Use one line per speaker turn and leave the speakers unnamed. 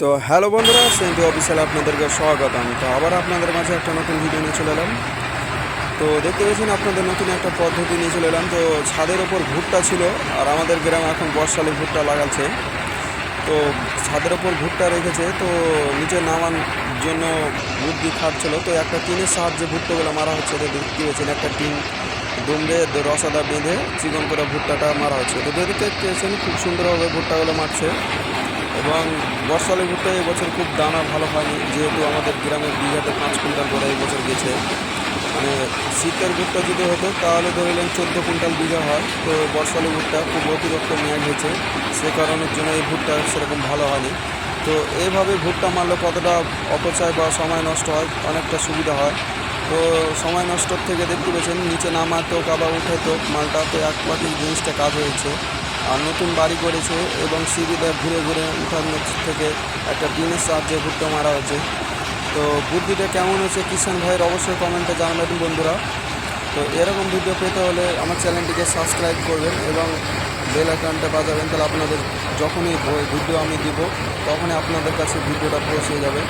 তো হ্যালো বন্ধুরা, সেন্টু অফিসিয়ালে আপনাদেরকে স্বাগতম। তো আবার আপনাদের মাঝে একটা নতুন ভিডিও নিয়ে চলে এলাম। তো দেখতে পেয়েছেন আপনাদের নতুন একটা পদ্ধতি নিয়ে চলে এলাম। তো ছাদের ওপর ভুট্টা ছিল, আর আমাদের গ্রামে এখন বর্ষালে ভুট্টা লাগাচ্ছে। তো ছাদের ওপর ভুট্টা রেখেছে, তো নিচে নামার জন্য বুদ্ধি খাটছিল তো একটা টিনের সাহায্যে ভুট্টাগুলো মারা হচ্ছে, তো দেখতে পেয়েছেন একটা টিন দুমড়ে রসাদা বেঁধে চিকন করে ভুট্টাটা মারা হচ্ছে। তো দেখতে পেয়েছেন খুব সুন্দরভাবে ভুট্টাগুলো মারছে। এবং বর্ষালে ভুট্টা এবছর খুব দানা ভালো হয়নি, যেহেতু আমাদের গ্রামে বিঘাতে পাঁচ কুইন্টাল করে এই বছর গেছে। মানে শীতের ভুট্টা যদি হতো, তাহলে ধরলেন চোদ্দ কুইন্টাল বিঘা হয়। তো বর্ষালে ভুট্টা খুব অতিরিক্ত মেয়াদ হয়েছে, সে কারণের জন্য এই ভুট্টা সেরকম ভালো হয়নি। তো এইভাবে ভুট্টা মারলে কতটা অপচয় বা সময় নষ্ট হয়, অনেকটা সুবিধা হয়। তো সময় নষ্টর থেকে দেখতে পেয়েছেন, নিচে নামাতো কাবা উঠে তো মালটা তো এক পাটি জিনিসটা কাজ হয়েছে। নতুন বাড়ি করেছে এবং সিঁড়িটা ঘুরে ঘুরে উঠানোর থেকে একটা টিনের সাহায্যে ঘুরতে মারা হয়েছে। তো বুদ্ধিটা কেমন হয়েছে কিষান ভাইয়ের অবশ্যই কমেন্টে জানাবেন বন্ধুরা। তো এরকম ভিডিও পেতে হলে আমার চ্যানেলটিকে সাবস্ক্রাইব করবেন এবং বেল আইকনটা বাজাবেন। তাহলে আপনাদের যখনই ভিডিও আমি দিব, তখনই আপনাদের কাছে ভিডিওটা পৌঁছে যাবে।